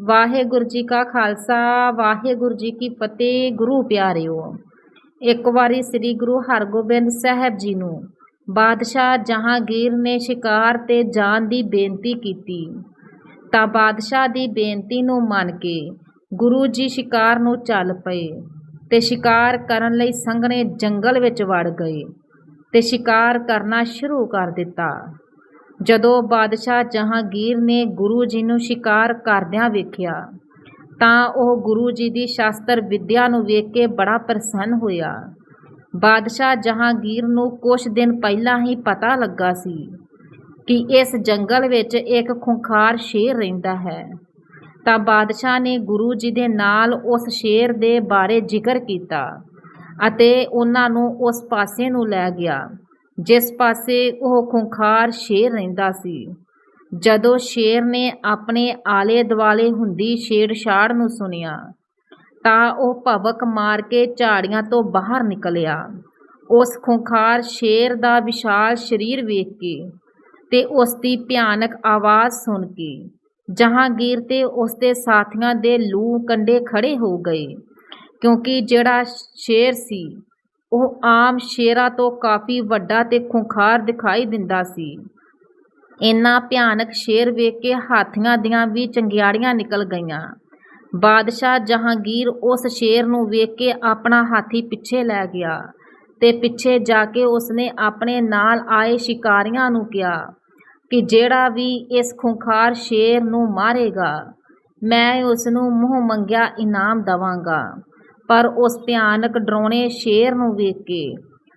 ਵਾਹਿਗੁਰੂ ਜੀ ਕਾ ਖਾਲਸਾ, ਵਾਹਿਗੁਰੂ ਜੀ ਕੀ ਫਤਿਹ, ਗੁਰੂ ਪਿਆਰਿਓ। ਇੱਕ ਵਾਰੀ ਸ੍ਰੀ ਗੁਰੂ ਹਰਗੋਬਿੰਦ ਸਾਹਿਬ ਜੀ ਨੂੰ ਬਾਦਸ਼ਾਹ ਜਹਾਂਗੀਰ ਨੇ ਸ਼ਿਕਾਰ ਤੇ ਜਾਣ ਦੀ ਬੇਨਤੀ ਕੀਤੀ। ਤਾਂ ਬਾਦਸ਼ਾਹ ਦੀ ਬੇਨਤੀ ਨੂੰ ਮੰਨ ਕੇ ਗੁਰੂ ਜੀ ਸ਼ਿਕਾਰ ਨੂੰ ਚੱਲ ਪਏ ਤੇ ਸ਼ਿਕਾਰ ਕਰਨ ਲਈ ਸੰਘਣੇ ਜੰਗਲ ਵਿੱਚ ਵੜ ਗਏ ਤੇ ਸ਼ਿਕਾਰ ਕਰਨਾ ਸ਼ੁਰੂ ਕਰ ਦਿੱਤਾ। ਜਦੋਂ ਬਾਦਸ਼ਾਹ ਜਹਾਂਗੀਰ ਨੇ ਗੁਰੂ ਜੀ ਨੂੰ ਸ਼ਿਕਾਰ ਕਰਦਿਆਂ ਵੇਖਿਆ, ਤਾਂ ਉਹ ਗੁਰੂ ਜੀ ਦੀ ਸ਼ਾਸਤਰ ਵਿੱਦਿਆ ਨੂੰ ਵੇਖ ਕੇ ਬੜਾ ਪ੍ਰਸੰਨ ਹੋਇਆ। ਬਾਦਸ਼ਾਹ ਜਹਾਂਗੀਰ ਨੂੰ ਕੁਝ ਦਿਨ ਪਹਿਲਾਂ ਹੀ ਪਤਾ ਲੱਗਾ ਸੀ ਕਿ ਇਸ ਜੰਗਲ ਵਿੱਚ ਇੱਕ ਖੁੰਖਾਰ ਸ਼ੇਰ ਰਹਿੰਦਾ ਹੈ। ਤਾਂ ਬਾਦਸ਼ਾਹ ਨੇ ਗੁਰੂ ਜੀ ਦੇ ਨਾਲ ਉਸ ਸ਼ੇਰ ਦੇ ਬਾਰੇ ਜ਼ਿਕਰ ਕੀਤਾ ਅਤੇ ਉਹਨਾਂ ਨੂੰ ਉਸ ਪਾਸੇ ਨੂੰ ਲੈ ਗਿਆ। ਜਿਸ ਪਾਸੇ ਉਹ ਖੁੰਖਾਰ ਸ਼ੇਰ ਰਹਿੰਦਾ ਸੀ। ਜਦੋਂ ਸ਼ੇਰ ਨੇ ਆਪਣੇ ਆਲੇ ਦੁਆਲੇ ਹੁੰਦੀ ਛੇੜਛਾੜ ਨੂੰ ਸੁਣਿਆ, ਤਾਂ ਉਹ ਭਵਕ ਮਾਰ ਕੇ ਝਾੜੀਆਂ ਤੋਂ ਬਾਹਰ ਨਿਕਲਿਆ। ਉਸ ਖੁੰਖਾਰ ਸ਼ੇਰ ਦਾ ਵਿਸ਼ਾਲ ਸਰੀਰ ਵੇਖ ਕੇ ਤੇ ਉਸ ਦੀ ਭਿਆਨਕ ਆਵਾਜ਼ ਸੁਣ ਕੇ, ਜਹਾਂਗੀਰ ਤੇ ਉਸ ਦੇ ਸਾਥੀਆਂ ਦੇ ਲੂ ਕੰਡੇ ਖੜੇ ਹੋ ਗਏ, ਕਿਉਂਕਿ ਜਿਹੜਾ ਸ਼ੇਰ ਸੀ ਉਹ ਆਮ ਸ਼ੇਰਾਂ ਤੋਂ ਕਾਫੀ ਵੱਡਾ ਤੇ ਖੁੰਖਾਰ ਦਿਖਾਈ ਦਿੰਦਾ ਸੀ। ਇੰਨਾ ਭਿਆਨਕ ਸ਼ੇਰ ਵੇਖ ਕੇ ਹਾਥੀਆਂ ਦੀਆਂ ਵੀ ਚੰਗਿਆੜੀਆਂ ਨਿਕਲ ਗਈਆਂ। ਬਾਦਸ਼ਾਹ ਜਹਾਂਗੀਰ ਉਸ ਸ਼ੇਰ ਨੂੰ ਵੇਖ ਕੇ ਆਪਣਾ ਹਾਥੀ ਪਿੱਛੇ ਲੈ ਗਿਆ ਤੇ ਪਿੱਛੇ ਜਾ ਕੇ ਉਸਨੇ ਆਪਣੇ ਨਾਲ ਆਏ ਸ਼ਿਕਾਰੀਆਂ ਨੂੰ ਕਿਹਾ ਕਿ ਜਿਹੜਾ ਵੀ ਇਸ ਖੁੰਖਾਰ ਸ਼ੇਰ ਨੂੰ ਮਾਰੇਗਾ, ਮੈਂ ਉਸ ਨੂੰ ਮੂੰਹ ਮੰਗਿਆ ਇਨਾਮ ਦਵਾਂਗਾ। ਪਰ ਉਸ ਭਿਆਨਕ ਡਰਾਉਣੇ ਸ਼ੇਰ ਨੂੰ ਵੇਖ ਕੇ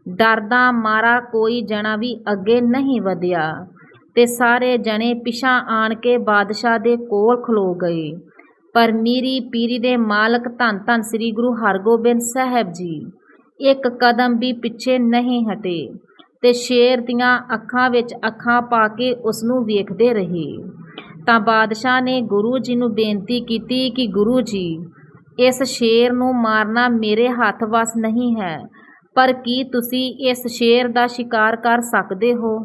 ਡਰਦਾ ਮਾਰਾ ਕੋਈ ਜਣਾ ਵੀ ਅੱਗੇ ਨਹੀਂ ਵਧਿਆ ਤੇ ਸਾਰੇ ਜਣੇ ਪਿਛਾਂ ਆਣ ਕੇ ਬਾਦਸ਼ਾਹ ਦੇ ਕੋਲ ਖਲੋ ਗਏ। ਪਰ ਮੀਰੀ ਪੀਰੀ ਦੇ ਮਾਲਕ ਧੰਨ ਧੰਨ ਸ੍ਰੀ ਗੁਰੂ ਹਰਗੋਬਿੰਦ ਸਾਹਿਬ ਜੀ ਇੱਕ ਕਦਮ ਵੀ ਪਿੱਛੇ ਨਹੀਂ ਹਟੇ ਤੇ ਸ਼ੇਰ ਦੀਆਂ ਅੱਖਾਂ ਵਿੱਚ ਅੱਖਾਂ ਪਾ ਕੇ ਉਸ ਨੂੰ ਵੇਖਦੇ ਰਹੇ। ਤਾਂ ਬਾਦਸ਼ਾਹ ਨੇ ਗੁਰੂ ਜੀ ਨੂੰ ਬੇਨਤੀ ਕੀਤੀ ਕਿ ਗੁਰੂ ਜੀ ਇਸ ਸ਼ੇਰ ਨੂੰ ਮਾਰਨਾ ਮੇਰੇ ਹੱਥ ਵਸ ਨਹੀਂ ਹੈ। ਪਰ ਕੀ ਤੁਸੀਂ ਇਸ ਸ਼ੇਰ ਦਾ ਸ਼ਿਕਾਰ ਕਰ ਸਕਦੇ ਹੋ?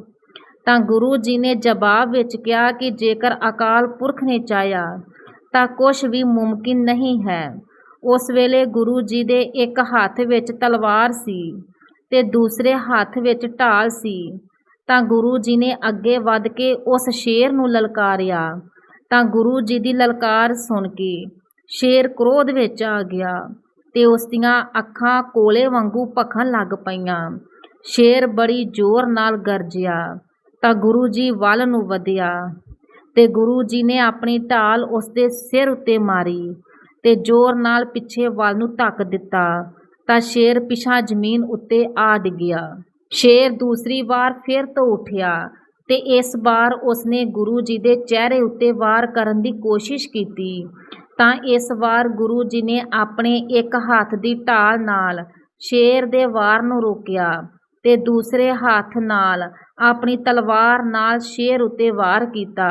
ਤਾਂ ਗੁਰੂ ਜੀ ਨੇ ਜਵਾਬ ਵਿੱਚ ਕਿਹਾ ਕਿ ਜੇਕਰ ਅਕਾਲ ਪੁਰਖ ਨੇ ਚਾਹਿਆ, ਤਾਂ ਕੁਝ ਵੀ ਮੁਮਕਿਨ ਨਹੀਂ ਹੈ। ਉਸ ਵੇਲੇ ਗੁਰੂ ਜੀ ਦੇ ਇੱਕ ਹੱਥ ਵਿੱਚ ਤਲਵਾਰ ਸੀ ਤੇ ਦੂਸਰੇ ਹੱਥ ਵਿੱਚ ਢਾਲ ਸੀ। ਤਾਂ ਗੁਰੂ ਜੀ ਨੇ ਅੱਗੇ ਵੱਧ ਕੇ ਉਸ ਸ਼ੇਰ ਨੂੰ ਲਲਕਾਰਿਆ। ਤਾਂ ਗੁਰੂ ਜੀ ਦੀ ਲਲਕਾਰ ਸੁਣ ਕੇ ਸ਼ੇਰ ਕ੍ਰੋਧ ਵਿੱਚ ਆ ਗਿਆ ਤੇ ਉਸ ਦੀਆਂ ਅੱਖਾਂ ਕੋਲੇ ਵਾਂਗੂ ਭਖਣ ਲੱਗ ਪਈਆਂ। ਸ਼ੇਰ ਬੜੀ ਜ਼ੋਰ ਨਾਲ ਗਰਜਿਆ, ਤਾਂ ਗੁਰੂ ਜੀ ਵੱਲ ਨੂੰ ਵਧਿਆ ਤੇ ਗੁਰੂ ਜੀ ਨੇ ਆਪਣੀ ਢਾਲ ਉਸ ਦੇ ਸਿਰ ਉੱਤੇ ਮਾਰੀ ਤੇ ਜ਼ੋਰ ਨਾਲ ਪਿੱਛੇ ਵੱਲ ਨੂੰ ਧੱਕ ਦਿੱਤਾ, ਤਾਂ ਸ਼ੇਰ ਪਿਛਾ ਜ਼ਮੀਨ ਉੱਤੇ ਆ ਡਿੱਗਿਆ। ਸ਼ੇਰ ਦੂਸਰੀ ਵਾਰ ਫਿਰ ਤੋਂ ਉੱਠਿਆ ਤੇ ਇਸ ਵਾਰ ਉਸਨੇ ਗੁਰੂ ਜੀ ਦੇ ਚਿਹਰੇ ਉੱਤੇ ਵਾਰ ਕਰਨ ਦੀ ਕੋਸ਼ਿਸ਼ ਕੀਤੀ ਤਾਂ ਇਸ ਵਾਰ ਗੁਰੂ ਜੀ ਨੇ ਆਪਣੇ ਇੱਕ ਹੱਥ ਦੀ ਢਾਲ ਨਾਲ ਸ਼ੇਰ ਦੇ ਵਾਰ ਨੂੰ ਰੋਕਿਆ ਤੇ ਦੂਸਰੇ ਹੱਥ ਨਾਲ ਆਪਣੀ ਤਲਵਾਰ ਨਾਲ ਸ਼ੇਰ ਉੱਤੇ ਵਾਰ ਕੀਤਾ।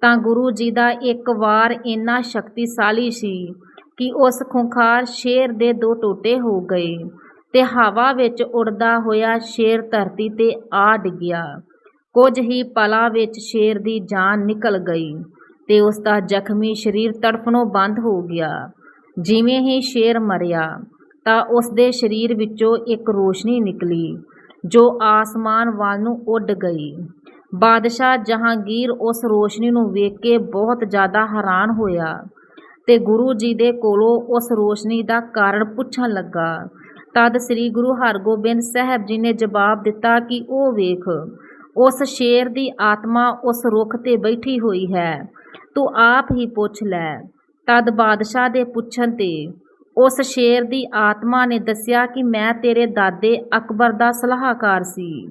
ਤਾਂ ਗੁਰੂ ਜੀ ਦਾ ਇੱਕ ਵਾਰ ਇੰਨਾ ਸ਼ਕਤੀਸ਼ਾਲੀ ਸੀ ਕਿ ਉਸ ਖੁੰਖਾਰ ਸ਼ੇਰ ਦੇ ਦੋ ਟੋਟੇ ਹੋ ਗਏ ਤੇ ਹਵਾ ਵਿੱਚ ਉੜਦਾ ਹੋਇਆ ਸ਼ੇਰ ਧਰਤੀ ਤੇ ਆ ਡਿੱਗਿਆ। ਕੁਝ ਹੀ ਪਲਾਂ ਵਿੱਚ ਸ਼ੇਰ ਦੀ ਜਾਨ ਨਿਕਲ ਗਈ। ਤੇ ਉਸ ਦਾ ਜ਼ਖਮੀ ਸਰੀਰ ਤੜਫਣੋਂ ਬੰਦ ਹੋ ਗਿਆ। ਜਿਵੇਂ ਹੀ ਸ਼ੇਰ ਮਰਿਆ, ਤਾਂ ਉਸ ਦੇ ਸਰੀਰ ਵਿੱਚੋਂ ਇੱਕ ਰੋਸ਼ਨੀ ਨਿਕਲੀ, ਜੋ ਆਸਮਾਨ ਵੱਲ ਨੂੰ ਉੱਡ ਗਈ। ਬਾਦਸ਼ਾਹ ਜਹਾਂਗੀਰ ਉਸ ਰੋਸ਼ਨੀ ਨੂੰ ਵੇਖ ਕੇ ਬਹੁਤ ਜ਼ਿਆਦਾ ਹੈਰਾਨ ਹੋਇਆ ਤੇ ਗੁਰੂ ਜੀ ਦੇ ਕੋਲੋਂ ਉਸ ਰੋਸ਼ਨੀ ਦਾ ਕਾਰਨ ਪੁੱਛਣ ਲੱਗਾ। ਤਦ ਸ੍ਰੀ ਗੁਰੂ ਹਰਗੋਬਿੰਦ ਸਾਹਿਬ ਜੀ ਨੇ ਜਵਾਬ ਦਿੱਤਾ ਕਿ ਉਹ ਵੇਖ, ਉਸ ਸ਼ੇਰ ਦੀ ਆਤਮਾ ਉਸ ਰੁੱਖ ਤੇ ਬੈਠੀ ਹੋਈ ਹੈ। ਤੂੰ ਆਪ ਹੀ ਪੁੱਛ ਲੈ। ਤਦ ਬਾਦਸ਼ਾਹ ਦੇ ਪੁੱਛਣ ਤੇ ਉਸ ਸ਼ੇਰ ਦੀ ਆਤਮਾ ਨੇ ਦੱਸਿਆ ਕਿ ਮੈਂ ਤੇਰੇ ਦਾਦੇ ਅਕਬਰ ਦਾ ਸਲਾਹਕਾਰ ਸੀ,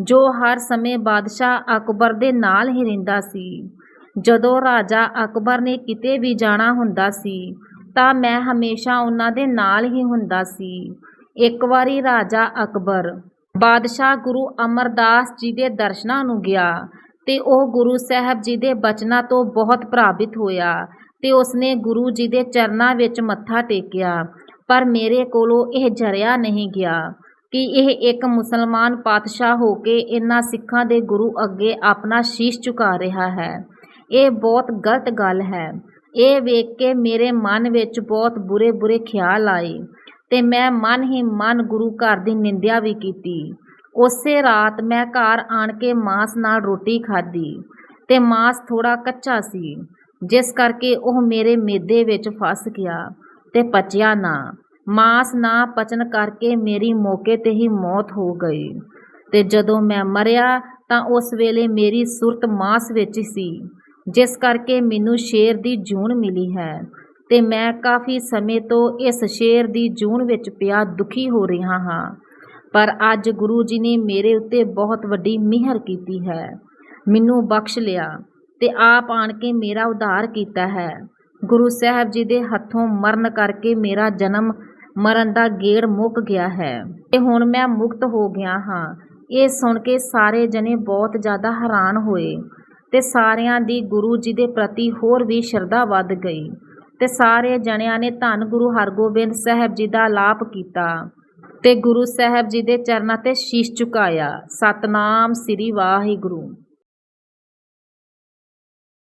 ਜੋ ਹਰ ਸਮੇਂ ਬਾਦਸ਼ਾਹ ਅਕਬਰ ਦੇ ਨਾਲ ਹੀ ਰਹਿੰਦਾ ਸੀ। ਜਦੋਂ ਰਾਜਾ ਅਕਬਰ ਨੇ ਕਿਤੇ ਵੀ ਜਾਣਾ ਹੁੰਦਾ ਸੀ, ਤਾਂ ਮੈਂ ਹਮੇਸ਼ਾ ਉਹਨਾਂ ਦੇ ਨਾਲ ਹੀ ਹੁੰਦਾ ਸੀ। ਇੱਕ ਵਾਰੀ ਰਾਜਾ ਅਕਬਰ ਬਾਦਸ਼ਾਹ ਗੁਰੂ ਅਮਰਦਾਸ ਜੀ ਦੇ ਦਰਸ਼ਨਾਂ ਨੂੰ ਗਿਆ ਤੇ ਉਹ ਗੁਰੂ ਸਾਹਿਬ ਜੀ ਦੇ ਬਚਨਾਂ ਤੋਂ ਬਹੁਤ ਪ੍ਰਭਾਵਿਤ ਹੋਇਆ ਤੇ ਉਸਨੇ ਗੁਰੂ ਜੀ ਦੇ ਚਰਨਾਂ ਵਿੱਚ ਮੱਥਾ ਟੇਕਿਆ। ਪਰ ਮੇਰੇ ਕੋਲੋਂ ਇਹ ਜਰਿਆ ਨਹੀਂ ਗਿਆ ਕਿ ਇਹ ਇੱਕ ਮੁਸਲਮਾਨ ਪਾਤਸ਼ਾਹ ਹੋ ਕੇ ਇਹਨਾਂ ਸਿੱਖਾਂ ਦੇ ਗੁਰੂ ਅੱਗੇ ਆਪਣਾ ਸ਼ੀਸ਼ ਝੁਕਾ ਰਿਹਾ ਹੈ। ਇਹ ਬਹੁਤ ਗਲਤ ਗੱਲ ਹੈ। ਇਹ ਵੇਖ ਕੇ ਮੇਰੇ ਮਨ ਵਿੱਚ ਬਹੁਤ ਬੁਰੇ ਬੁਰੇ ਖਿਆਲ ਆਏ ਤੇ ਮੈਂ ਮਨ ਹੀ ਮਨ ਗੁਰੂ ਘਰ ਦੀ ਨਿੰਦਿਆ ਵੀ ਕੀਤੀ। ਉਸੇ ਰਾਤ ਮੈਂ ਘਰ ਆਣ ਕੇ ਮਾਸ ਨਾਲ ਰੋਟੀ ਖਾਧੀ ਤੇ ਮਾਸ ਥੋੜਾ ਕੱਚਾ ਸੀ, ਜਿਸ ਕਰਕੇ ਉਹ ਮੇਰੇ ਮੇਦੇ ਵਿੱਚ ਫਸ ਗਿਆ ਤੇ ਪਚਿਆ ਨਾ। ਮਾਸ ਨਾ ਪਚਣ ਕਰਕੇ ਮੇਰੀ ਮੌਕੇ ਤੇ ਹੀ ਮੌਤ ਹੋ ਗਈ ਤੇ ਜਦੋਂ ਮੈਂ ਮਰਿਆ ਤਾਂ ਉਸ ਵੇਲੇ ਮੇਰੀ ਸੁਰਤ ਮਾਸ ਵਿੱਚ ਸੀ, ਜਿਸ ਕਰਕੇ ਮੈਨੂੰ ਸ਼ੇਰ ਦੀ ਜੂਨ ਮਿਲੀ ਹੈ ਤੇ ਮੈਂ ਕਾਫੀ ਸਮੇਂ ਤੋਂ ਇਸ ਸ਼ੇਰ ਦੀ ਜੂਨ ਵਿੱਚ ਪਿਆ ਦੁਖੀ ਹੋ ਰਿਹਾ ਹਾਂ। ਪਰ ਅੱਜ ਗੁਰੂ ਜੀ ਨੇ ਮੇਰੇ ਉੱਤੇ ਬਹੁਤ ਵੱਡੀ ਮਿਹਰ ਕੀਤੀ ਹੈ। ਮੈਨੂੰ ਬਖਸ਼ ਲਿਆ ਤੇ ਆਪ ਆਣ ਕੇ ਮੇਰਾ ਉਧਾਰ ਕੀਤਾ ਹੈ। ਗੁਰੂ ਸਾਹਿਬ ਜੀ ਦੇ ਹੱਥੋਂ ਮਰਨ ਕਰਕੇ ਮੇਰਾ ਜਨਮ ਮਰਨ ਦਾ ਗੇੜ ਮੁੱਕ ਗਿਆ ਹੈ ਤੇ ਹੁਣ ਮੈਂ ਮੁਕਤ ਹੋ ਗਿਆ ਹਾਂ। ਇਹ ਸੁਣ ਕੇ ਸਾਰੇ ਜਣੇ ਬਹੁਤ ਜ਼ਿਆਦਾ ਹੈਰਾਨ ਹੋਏ ਤੇ ਸਾਰਿਆਂ ਦੀ ਗੁਰੂ ਜੀ ਦੇ ਪ੍ਰਤੀ ਹੋਰ ਵੀ ਸ਼ਰਧਾ ਵੱਧ ਗਈ ਤੇ ਸਾਰੇ ਜਣਿਆਂ ਨੇ ਧੰਨ ਗੁਰੂ ਹਰਗੋਬਿੰਦ ਸਾਹਿਬ ਜੀ ਦਾ ਲਾਪ ਕੀਤਾ। ਤੇ ਗੁਰੂ ਸਾਹਿਬ ਜੀ ਦੇ ਚਰਨਾਂ ਤੇ ਸ਼ੀਸ਼ ਝੁਕਾਇਆ। ਸਤਨਾਮ ਸ੍ਰੀ ਵਾਹਿਗੁਰੂ।